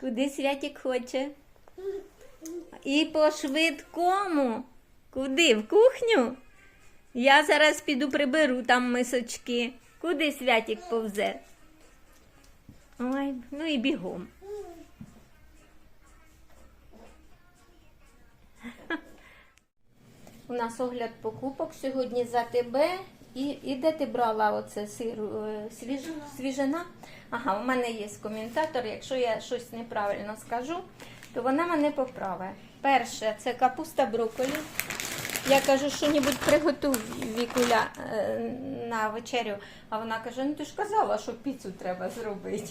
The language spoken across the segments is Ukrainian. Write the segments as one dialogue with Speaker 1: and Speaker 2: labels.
Speaker 1: Куди Святік хоче? І по швидкому. Куди? В кухню? Я зараз піду приберу там мисочки. Куди Святік повзе? Ой, ну і бігом. У нас огляд покупок сьогодні за тебе. І, і де ти брала оце сир е, свіж, свіжина? Ага, у мене є коментатор. Якщо я щось неправильно скажу, то вона мене поправить. Перше, це капуста брокколі. Я кажу, що небудь приготуй вікуля е, на вечерю. А вона каже: ну ти ж казала, що піцу треба зробити.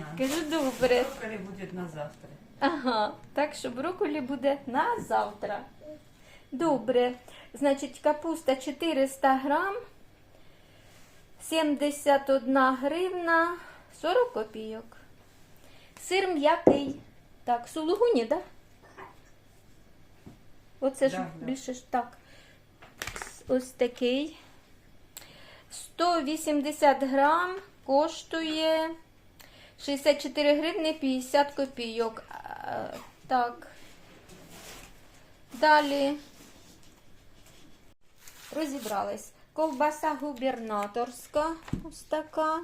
Speaker 2: Ага.
Speaker 1: Кажу, добре.
Speaker 2: Брокколи будет на завтра.
Speaker 1: Ага, так що брокколі буде на завтра. Добре. Значить, капуста 400 грам, 71 гривна, 40 копійок. Сир м'який. Так, сулугуні, так? Да? Оце ж
Speaker 2: Да, да.
Speaker 1: більше ж так. Ось такий. 180 грам коштує 64 гривни 50 копійок. Так. Далі розібрались. Ковбаса губернаторська, ось така.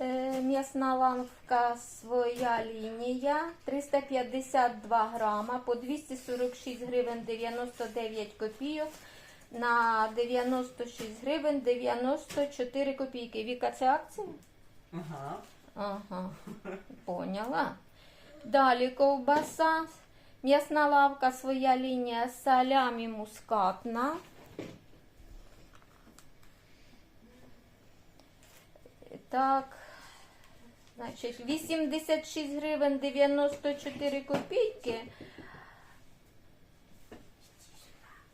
Speaker 1: Е, М'ясна ланка своя лінія 352 грама по 246 гривень 99 копійок на 96 гривень 94 копійки. Віка, це акція?
Speaker 2: Ага.
Speaker 1: Ага, поняла. Далі ковбаса. М'ясна лавка, своя лінія салямі мускатна. Так, значить, 86 гривень 94 копійки.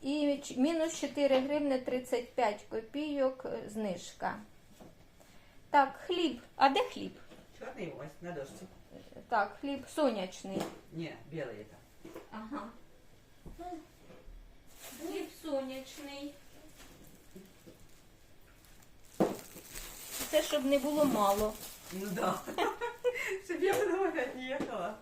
Speaker 1: І ч- мінус 4 гривни 35 копійок е, знижка. Так, хліб. А де хліб?
Speaker 2: Черный ось на дошке.
Speaker 1: Так, хліб сонячний.
Speaker 2: Не, белый это.
Speaker 1: Ага. Хліб сонячний. Щоб не було мало.
Speaker 2: Ну да. Чтобы я потом опять не ехала.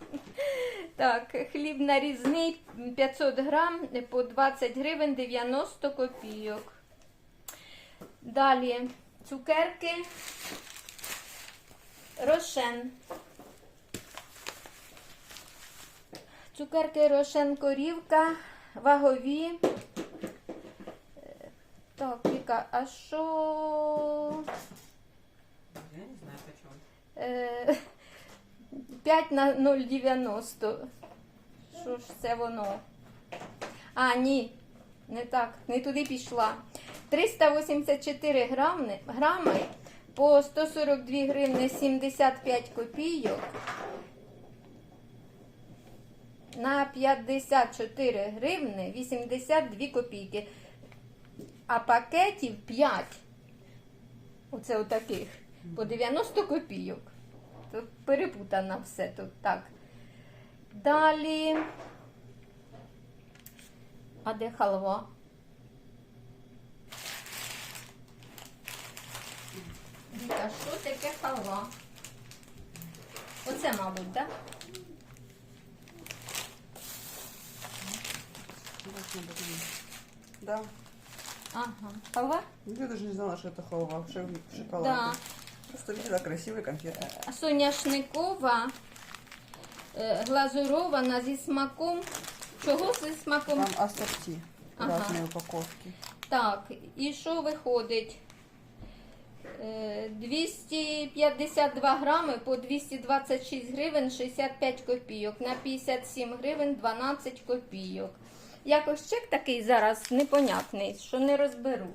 Speaker 1: Так, хліб нарізний 500 грам по 20 гривень 90 копійок. Далі цукерки. Рошен. Цукерки Рошен Корівка, вагові. Так, Віка, а що?
Speaker 2: Я не знаю почем.
Speaker 1: Е, 5 на 0,90. Що ж це воно? А, ні. Не так, не туди пішла. 384 грами, грами по 142 гривни 75 копійок. На 54 гривни 82 копійки. А пакетів 5. Оце отаких. По 90 копійок. Тут перепутано все тут так. Далі. А де халва? Віка, що таке халва? Оце, мабуть, так?
Speaker 2: Да.
Speaker 1: Ага. Халва?
Speaker 2: Я даже не знала, что это халва. Шо- Шоколад.
Speaker 1: Да
Speaker 2: Просто видела красивые конфеты.
Speaker 1: Соняшникова, е, глазурована зі смаком. Чого зі смаком?
Speaker 2: Там ассорти.
Speaker 1: Ага.
Speaker 2: Разные упаковки.
Speaker 1: Так, і що виходить? Е, 252 грами по 226 гривень 65 копійок. На 57 гривень 12 копійок. Якось чек такий зараз непонятний, що не розберу.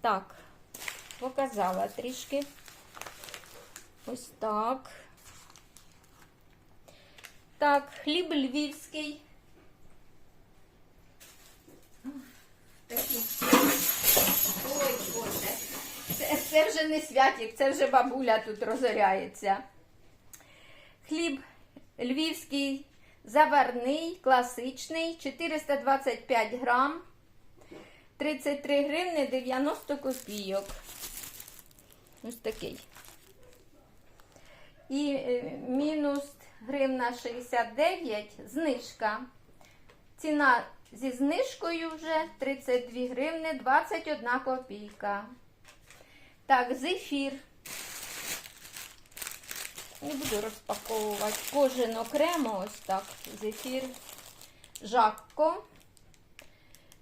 Speaker 1: Так, показала трішки. Ось так. Так, хліб львівський. Ой, Боже. Це, це вже не святік, це вже бабуля тут розоряється. Хліб львівський, заварний, класичний, 425 грам, 33 гривни 90 копійок. Ось такий. і е, мінус гривна 69 знижка. Ціна зі знижкою вже 32 гривни 21 копійка. Так, зефір. Не буду розпаковувати. Кожен окремо ось так. Зефір. Жакко.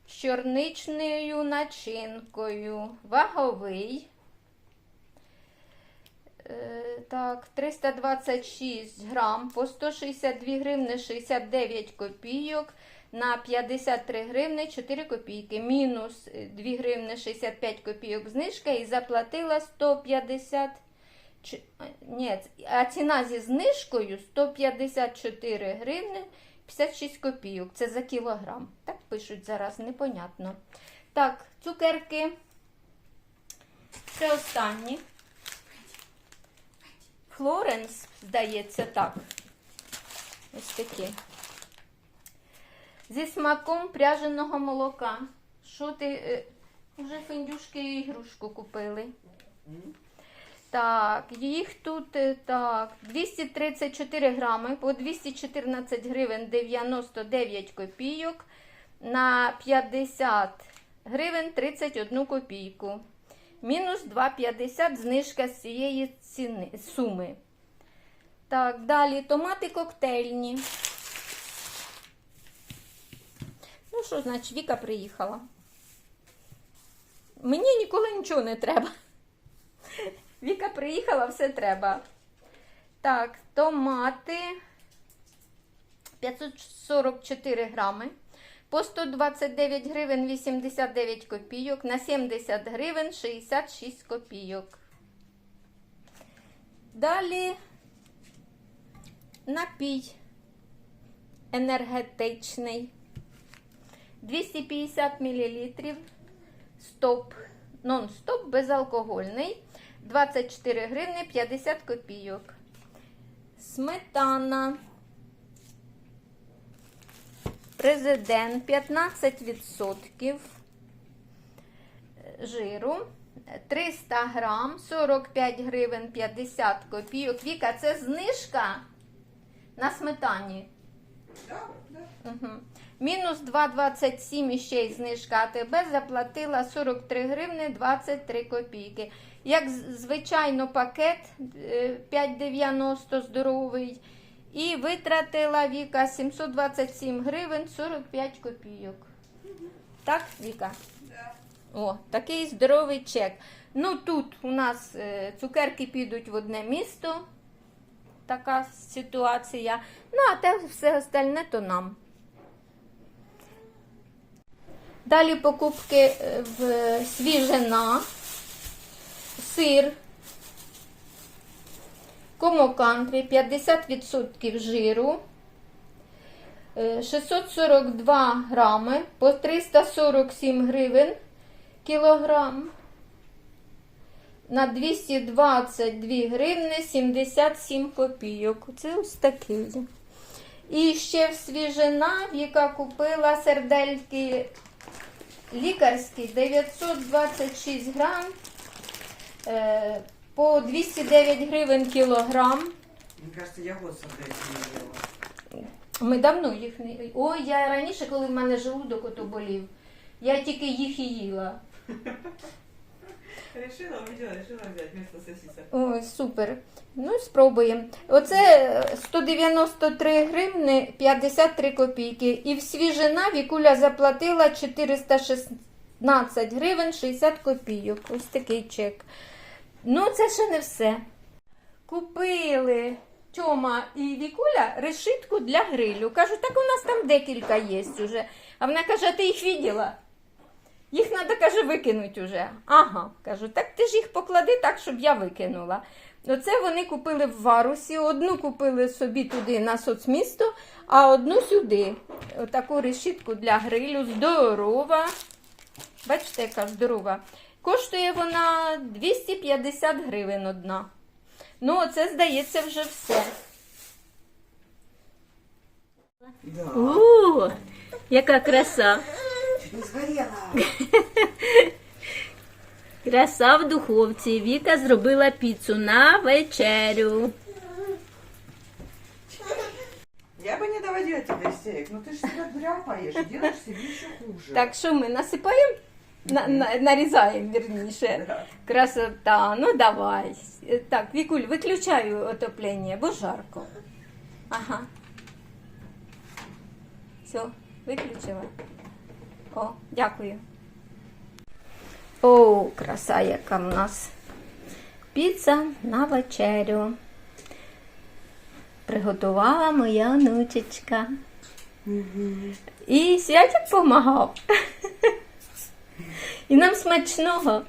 Speaker 1: З чорничною начинкою. Ваговий. Так, 326 грам по 162 гривни 69 копійок на 53 гривни 4 копійки. Мінус е, 2 гривни 65 копійок знижка і заплатила 150 Чи- Ні, а ціна зі знижкою 154 гривни 56 копійок. Це за кілограм. Так пишуть зараз, непонятно. Так, цукерки. Це останні. Флоренс, здається, так. Ось такі. Зі смаком пряженого молока. Що ти. е, Вже фіндюшки ігрушку купили. Так, їх тут е, так, 234 грами по 214 гривень 99 копійок на 50 гривень 31 копійку. Мінус 2,50 знижка з цієї ціни, суми. Так, далі томати коктейльні. Ну що, значить, Віка приїхала. Мені ніколи нічого не треба. Віка приїхала, все треба. Так, томати 544 грами. По 129 гривень 89 копійок, на 70 гривень 66 копійок. Далі напій енергетичний. 250 мл. Стоп. Нон-стоп безалкогольний. 24 гривни 50 копійок. Сметана. Президент 15% жиру. 300 грам, 45 гривень 50 копійок. Віка, це знижка на сметані.
Speaker 2: Да, да.
Speaker 1: Угу. Мінус 2,27 і ще й знижка АТБ заплатила 43 гривни 23 копійки. Як звичайно, пакет е, 5,90 здоровий. І витратила Віка 727 гривень 45 копійок. Так, Віка? О, такий здоровий чек. Ну тут у нас е, цукерки підуть в одне місто. Така ситуація. Ну, а те все остальне то нам. Далі покупки е, в свіжина, сир, комокантрі 50% жиру. Е, 642 грами по 347 гривень кілограм на 222 гривни 77 копійок. Це ось такий. І ще свіжина, яка купила сердельки лікарські 926 грам е, по 209 гривень кілограм.
Speaker 2: Мне кажется, я год не ела.
Speaker 1: Ми давно їх не. Ой, я раніше, коли в мене желудок ото болів, я тільки їх і їла.
Speaker 2: Решила, увидела, решила взять вместо сосисок.
Speaker 1: Ой, супер. Ну, спробуємо. Оце 193 гривни 53 копійки. І в свіжина Вікуля заплатила 416 гривень 60 копійок. Ось такий чек. Ну, це ще не все. Купили Тьома і Вікуля решітку для грилю. Кажу, так у нас там декілька є вже. А вона каже, а ти їх виділа? Їх треба, каже, викинути уже. Ага, кажу, так ти ж їх поклади так, щоб я викинула. Оце вони купили в варусі, одну купили собі туди на соцмісто, а одну сюди. Отаку решітку для грилю. Здорова. Бачите, яка здорова. Коштує вона 250 гривень одна. Ну, це, здається, вже все. У, яка краса. Краса в духовці. Віка зробила піцу на вечерю.
Speaker 2: Я би не доводила тебе, Сеїк, ну ти ж себе дряпаєш, робиш собі ще хуже.
Speaker 1: Так що ми насипаємо? На, на, нарізаємо вірніше. Красота, ну давай. Так, Вікуль, виключаю отоплення, бо жарко. Ага. Все, виключила. О, дякую. О, краса, яка в нас. Піца на вечерю. Приготувала моя онучечка. І святик помагав. І нам смачного.